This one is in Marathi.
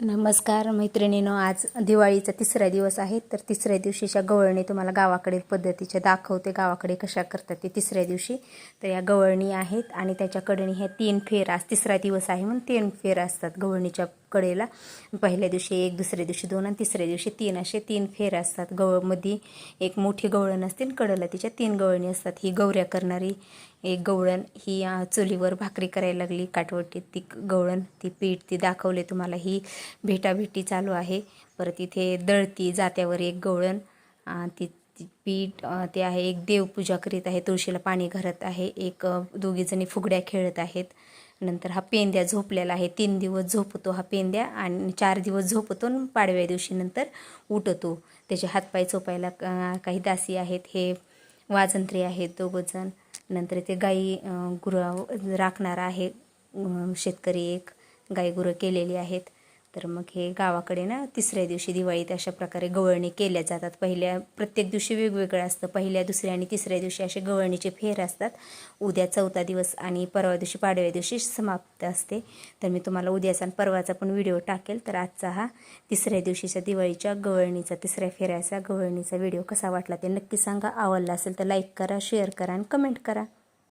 नमस्कार मैत्रिणीनो आज दिवाळीचा तिसरा दिवस आहे तर तिसऱ्या दिवशीच्या गवळणी तुम्हाला गावाकडील पद्धतीच्या दाखवते गावाकडे कशा करतात ते तिसऱ्या दिवशी तर या गवळणी आहेत आणि त्याच्या ह्या तीन फेर आज तिसरा दिवस आहे म्हणून तीन फेर असतात गवळणीच्या कडेला. पहिल्या दिवशी एक दुसऱ्या दिवशी दोन आणि तिसऱ्या दिवशी तीन असे तीन फेर असतात. गवळमध्ये एक मोठी गवळण असते आणि कडेला तिच्या तीन गवळणी असतात. ही गौऱ्या करणारी एक गवळण ही चुलीवर भाकरी करायला लागली काटवटीत ती गवळण ती पीठ ती दाखवले तुम्हाला ही भेटाभेटी चालू आहे. परत इथे दळती जात्यावर एक गवळण ती पीठ ते आहे एक देवपूजा करीत आहे तुळशीला पाणी घालत आहे एक दोघीजणी फुगड्या खेळत आहेत. नंतर हा पेंद्या झोपलेला आहे तीन दिवस झोपतो हा पेंद्या आणि चार दिवस झोपतो आणि पाडव्या दिवशी नंतर उठतो. त्याचे हातपाय चोपायला काही दासी आहेत हे वाजंत्री आहेत दोघंजण. नंतर ते गाई गुरं राखणारा आहे. शेतकरी एक गाई गुरं केलेली आहेत. तर मग हे गावाकडे ना तिसऱ्या दिवशी दिवाळीत अशा प्रकारे गवळणी केल्या जातात. पहिल्या प्रत्येक दिवशी वेगवेगळं असतं. पहिल्या दुसऱ्या आणि तिसऱ्या दिवशी असे गवळणीचे फेर असतात. उद्या चौथा दिवस आणि परवा दिवशी पाडव्या दिवशी समाप्त असते. तर मी तुम्हाला उद्याचा आणि परवाचा पण व्हिडिओ टाकेल. तर आजचा हा तिसऱ्या दिवशीच्या दिवाळीच्या गवळणीचा तिसऱ्या फेऱ्याचा गवळणीचा व्हिडिओ कसा वाटला ते नक्की सांगा. आवडला असेल तर लाईक करा शेअर करा आणि कमेंट करा.